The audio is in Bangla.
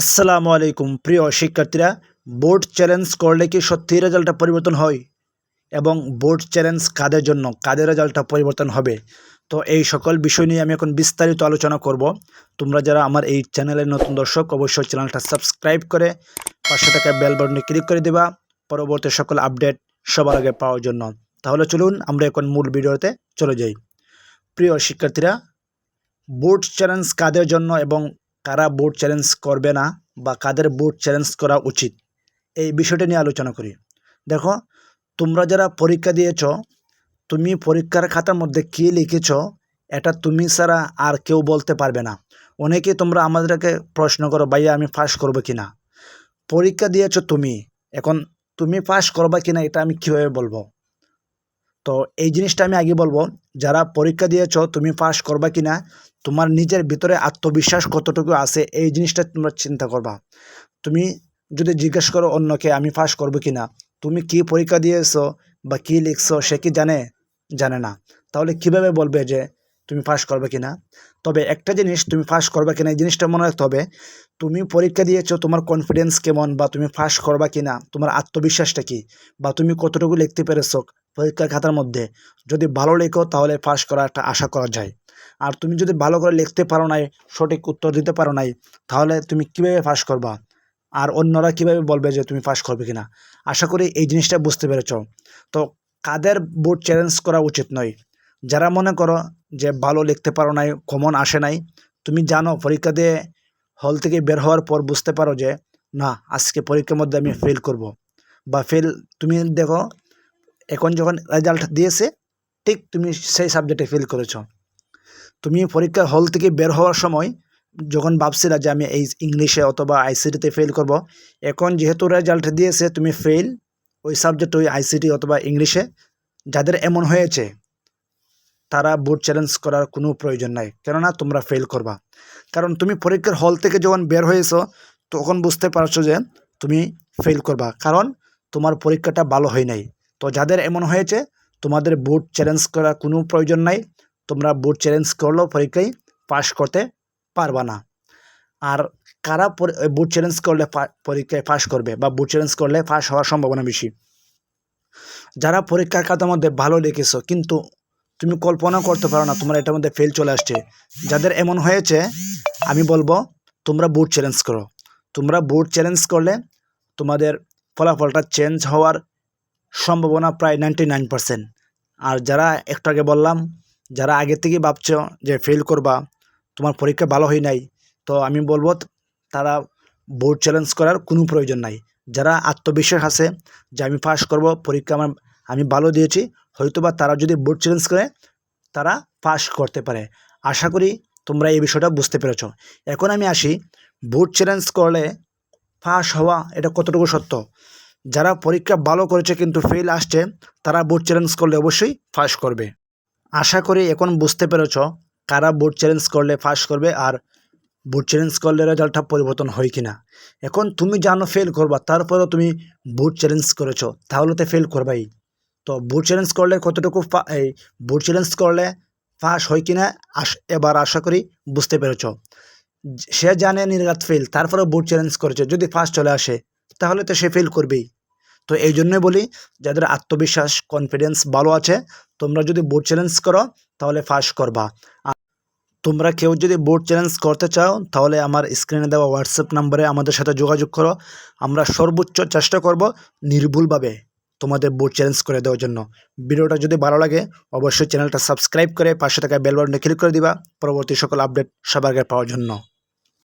আসসালামু আলাইকুম। প্রিয় শিক্ষার্থীরা, বোর্ড চ্যালেঞ্জ করলে কি সত্যি রেজাল্টটা পরিবর্তন হয়? এবং বোর্ড চ্যালেঞ্জ কাদের জন্য? কাদের রেজাল্টটা পরিবর্তন হবে? তো এই সকল বিষয় নিয়ে আমি এখন বিস্তারিত আলোচনা করব। তোমরা যারা আমার এই চ্যানেলের নতুন দর্শক, অবশ্যই চ্যানেলটা সাবস্ক্রাইব করে পাশে থাকা বেল বাটনে ক্লিক করে দেবা। পরবর্তী সকল আপডেট সবার আগে পাওয়ার জন্য। তাহলে চলুন, আমরা এখন মূল ভিডিওতে চলে যাই। প্রিয় শিক্ষার্থীরা, বোর্ড চ্যালেঞ্জ কাদের জন্য এবং কারা বোর্ড চ্যালেঞ্জ করবে না বা কাদের বোর্ড চ্যালেঞ্জ করা উচিত? এই বিষয়টা নিয়ে আলোচনা করি। দেখো, তোমরা যারা পরীক্ষা দিয়েছ, তুমি পরীক্ষার খাতার মধ্যে কী লিখেছ, এটা তুমি ছাড়া আর কেউ বলতে পারবে না। অনেকেই তোমরা আমাদেরকে প্রশ্ন করো, ভাইয়া, আমি পাস করব কি না পরীক্ষা দিয়েছ তুমি, এখন তুমি পাস করবা কি না এটা আমি কীভাবে বলব? তো এই জিনিসটা আমি আগে বলব, যারা পরীক্ষা দিয়েছ, তুমি পাস করবা কি না তোমার নিজের ভিতরে আত্মবিশ্বাস কতটুকু আছে, এই জিনিসটা তোমরা চিন্তা করবা। তুমি যদি জিজ্ঞেস করো অন্যকে, আমি পাস করব কি না তুমি কি পরীক্ষা দিয়েছ বা কি লিখছো, সে কি জানে? জানে না। তাহলে কীভাবে বলবে যে তুমি পাস করবে কি না তবে একটা জিনিস তুমি পাস করবে কিনা, এই জিনিসটা মনে রাখতে হবে, তুমি পরীক্ষা দিয়েছ তোমার কনফিডেন্স কেমন বা তুমি পাস করবা কিনা, তোমার আত্মবিশ্বাসটা কি বা তুমি কতটুকু লিখতে পেরেছ পরীক্ষার খাতার মধ্যে। যদি ভালো লেখো তাহলে পাস করা একটা আশা করা যায়। আর তুমি যদি ভালো করে লিখতে পারো নাই, সঠিক উত্তর দিতে পারো নাই, তাহলে তুমি কীভাবে পাস করবা? আর অন্যরা কীভাবে বলবে যে তুমি পাস করবে কিনা? আশা করি এই জিনিসটা বুঝতে পেরেছ। তো কাদের বোর্ড চ্যালেঞ্জ করা উচিত নয়? যারা মনে করো যে ভালো লিখতে পারো নাই, কমন আসে নাই, তুমি জানো পরীক্ষা দিয়ে হল থেকে বের হওয়ার পর বুঝতে পারো যে, না, আজকে পরীক্ষার মধ্যে আমি ফেল করব। বা ফেল তুমি দেখো এখন যখন রেজাল্ট দিয়েছে, ঠিক তুমি সেই সাবজেক্টে ফেল করেছ। তুমি পরীক্ষার হল থেকে বের হওয়ার সময় যখন ভাবছিলা যে আমি এই ইংলিশে অথবা আইসিটিতে ফেল করব, এখন যেহেতু রেজাল্ট দিয়েছে, তুমি ফেল ওই সাবজেক্ট ওই আইসিটি অথবা ইংলিশে যাদের এমন হয়েছে তারা বোর্ড চ্যালেঞ্জ করার কোনো প্রয়োজন নাই। কেননা তোমরা ফেল করবা। কারণ তুমি পরীক্ষার হল থেকে যখন বের হয়েছো, তখন বুঝতে পারছ যে তুমি ফেল করবা। কারণ তোমার পরীক্ষাটা ভালো হয় নাই। তো যাদের এমন হয়েছে, তোমাদের বোর্ড চ্যালেঞ্জ করার কোনো প্রয়োজন নাই। তোমরা বোর্ড চ্যালেঞ্জ করলেও পরীক্ষায় পাশ করতে পারবা না। আর কারা বোর্ড চ্যালেঞ্জ করলে পরীক্ষায় পাশ করবে বা বোর্ড চ্যালেঞ্জ করলে পাশ হওয়ার সম্ভাবনা বেশি? যারা পরীক্ষার খাতার মধ্যে ভালো লিখেছো, কিন্তু তুমি কল্পনা করতে পারো না, তোমার এটার মধ্যে ফেল চলে আসছে। যাদের এমন হয়েছে, আমি বলব, তোমরা বোর্ড চ্যালেঞ্জ করো। তোমরা বোর্ড চ্যালেঞ্জ করলে তোমাদের ফলাফলটা চেঞ্জ হওয়ার সম্ভাবনা প্রায় নাইনটি নাইন পারসেন্ট আর যারা একটু আগে বললাম, যারা আগে থেকে ভাবছ যে ফেল করবা, তোমার পরীক্ষা ভালো হয় নাই, তো আমি বলব, তারা বোর্ড চ্যালেঞ্জ করার কোনো প্রয়োজন নাই। যারা আত্মবিশ্বাস আছে যে আমি পাস করব, পরীক্ষা আমার আমি ভালো দিয়েছি, হয়তোবা তারা যদি বোর্ড চ্যালেঞ্জ করে, তারা পাস করতে পারে। আশা করি তোমরা এই বিষয়টা বুঝতে পেরেছ। এখন আমি আসি বোর্ড চ্যালেঞ্জ করলে পাস হওয়া এটা কতটুকু সত্য? যারা পরীক্ষা ভালো করেছে কিন্তু ফেল আসছে, তারা বোর্ড চ্যালেঞ্জ করলে অবশ্যই পাস করবে। আশা করি এখন বুঝতে পেরেছ কারা বোর্ড চ্যালেঞ্জ করলে পাস করবে আর বোর্ড চ্যালেঞ্জ করলে রেজাল্টটা পরিবর্তন হয় কি না এখন তুমি জানো ফেল করবা, তারপরেও তুমি বোর্ড চ্যালেঞ্জ করেছ, তাহলে তো ফেল করবাই। তো বোর্ড চ্যালেঞ্জ করলে কতটুকু এই বোর্ড চ্যালেঞ্জ করলে পাস হয় কি না এবার আশা করি বুঝতে পেরেছ। সে জানে নির্ঘাত ফেল তারপরেও বোর্ড চ্যালেঞ্জ করেছে, যদি ফার্স্ট চলে আসে, তাহলে তো সে ফেল করবেই। তো এই জন্যই বলি, যাদের আত্মবিশ্বাস কনফিডেন্স ভালো আছে, তোমরা যদি বোর্ড চ্যালেঞ্জ করো, তাহলে ফাঁস করবা। তোমরা কেউ যদি বোর্ড চ্যালেঞ্জ করতে চাও, তাহলে আমার স্ক্রিনে দেওয়া হোয়াটসঅ্যাপ নাম্বারে আমাদের সাথে যোগাযোগ করো। আমরা সর্বোচ্চ চেষ্টা করব নির্ভুলভাবে তোমাদের বোর্ড চ্যালেঞ্জ করে দেওয়ার জন্য। ভিডিওটা যদি ভালো লাগে, অবশ্যই চ্যানেলটা সাবস্ক্রাইব করে পাশে থাকা বেল বাটনে ক্লিক করে দিবা। পরবর্তী সকল আপডেট সবার পাওয়ার জন্য।